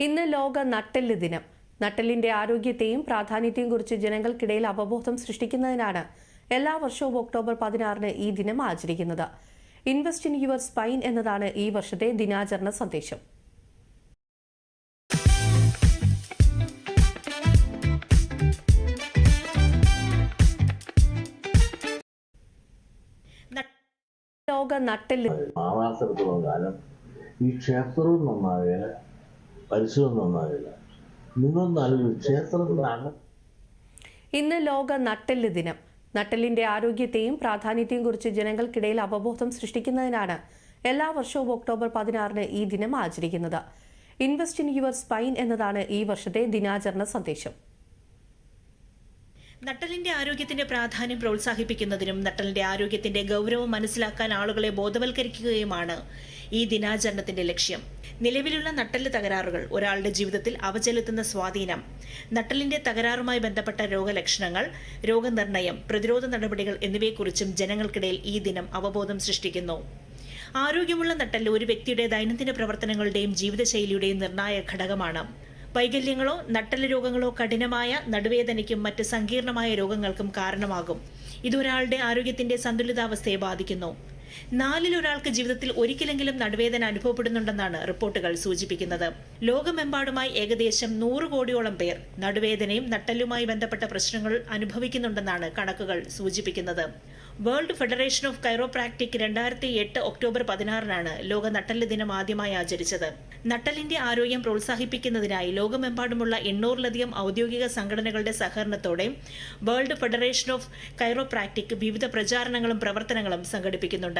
ഇന്ന് ലോക നട്ടെല്ല് ദിനം. നട്ടെല്ലിന്റെ ആരോഗ്യത്തെയും പ്രാധാന്യത്തെയും കുറിച്ച് ജനങ്ങൾക്കിടയിൽ അവബോധം സൃഷ്ടിക്കുന്നതിനാണ് എല്ലാ വർഷവും ഒക്ടോബർ പതിനാറിന് ഈ ദിനം ആചരിക്കുന്നത്. ഇൻവെസ്റ്റ് ഇൻ യുവർ സ്പൈൻ എന്നതാണ് ഈ വർഷത്തെ ദിനാചരണ സന്ദേശം. ലോക നട്ടെല്ല് മാറാത്തിടത്തോളം കാലം. ഈ ക്ഷേത്രവും നന്നാകില്ല പരിസരവും നന്നാകില്ല നിങ്ങളൊന്ന് ആലോചിച്ച് ക്ഷേത്രത്തിലാണ്. ഇന്ന് ലോക നട്ടെല്ല് ദിനം. നട്ടെല്ലിന്റെ ആരോഗ്യത്തെയും പ്രാധാന്യത്തെയും കുറിച്ച് ജനങ്ങൾക്കിടയിൽ അവബോധം സൃഷ്ടിക്കുന്നതിനാണ് എല്ലാ വർഷവും ഒക്ടോബർ പതിനാറിന് ഈ ദിനം ആചരിക്കുന്നത്. ഇൻവെസ്റ്റ് ഇൻ യുവർ സ്പൈൻ എന്നതാണ് ഈ വർഷത്തെ ദിനാചരണ സന്ദേശം. നട്ടലിന്റെ ആരോഗ്യത്തിന്റെ പ്രാധാന്യം പ്രോത്സാഹിപ്പിക്കുന്നതിനും നട്ടലിന്റെ ആരോഗ്യത്തിന്റെ ഗൗരവം മനസ്സിലാക്കാൻ ആളുകളെ ബോധവൽക്കരിക്കുകയുമാണ് ഈ ദിനാചരണത്തിന്റെ ലക്ഷ്യം. നിലവിലുള്ള നട്ടൽ തകരാറുകൾ ഒരാളുടെ ജീവിതത്തിൽ അവ ചെലുത്തുന്ന സ്വാധീനം നട്ടലിന്റെ തകരാറുമായി ബന്ധപ്പെട്ട രോഗലക്ഷണങ്ങൾ രോഗനിർണയം പ്രതിരോധ നടപടികൾ എന്നിവയെക്കുറിച്ചും ജനങ്ങൾക്കിടയിൽ ഈ ദിനം അവബോധം സൃഷ്ടിക്കുന്നു. ആരോഗ്യമുള്ള നട്ടൽ ഒരു വ്യക്തിയുടെ ദൈനംദിന പ്രവർത്തനങ്ങളുടെയും ജീവിതശൈലിയുടെയും നിർണായക ഘടകമാണ്. വൈകല്യങ്ങളോ നട്ടൽ രോഗങ്ങളോ കഠിനമായ നടുവേദനയ്ക്കും മറ്റ് സങ്കീർണമായ രോഗങ്ങൾക്കും കാരണമാകും. ഇതൊരാളുടെ ആരോഗ്യത്തിന്റെ സന്തുലിതാവസ്ഥയെ ബാധിക്കുന്നു. നാലിൽ ഒരാൾക്ക് ജീവിതത്തിൽ ഒരിക്കലെങ്കിലും നടുവേദന അനുഭവപ്പെടുന്നുണ്ടെന്നാണ് റിപ്പോർട്ടുകൾ സൂചിപ്പിക്കുന്നത്. ലോകമെമ്പാടുമായി ഏകദേശം നൂറ് കോടിയോളം പേർ നടുവേദനയും നട്ടലുമായി ബന്ധപ്പെട്ട പ്രശ്നങ്ങൾ അനുഭവിക്കുന്നുണ്ടെന്നാണ് കണക്കുകൾ സൂചിപ്പിക്കുന്നത്. വേൾഡ് ഫെഡറേഷൻ ഓഫ് കൈറോപ്രാക്ടിക് രണ്ടായിരത്തി എട്ട് ഒക്ടോബർ പതിനാറിനാണ് ലോക നട്ടൽ ദിനം ആദ്യമായി ആചരിച്ചത്. നട്ടലിന്റെ ആരോഗ്യം പ്രോത്സാഹിപ്പിക്കുന്നതിനായി ലോകമെമ്പാടുമുള്ള എണ്ണൂറിലധികം ഔദ്യോഗിക സംഘടനകളുടെ സഹകരണത്തോടെ വേൾഡ് ഫെഡറേഷൻ ഓഫ് കൈറോപ്രാക്ടിക് വിവിധ പ്രചാരണങ്ങളും പ്രവർത്തനങ്ങളും സംഘടിപ്പിക്കുന്നുണ്ട്.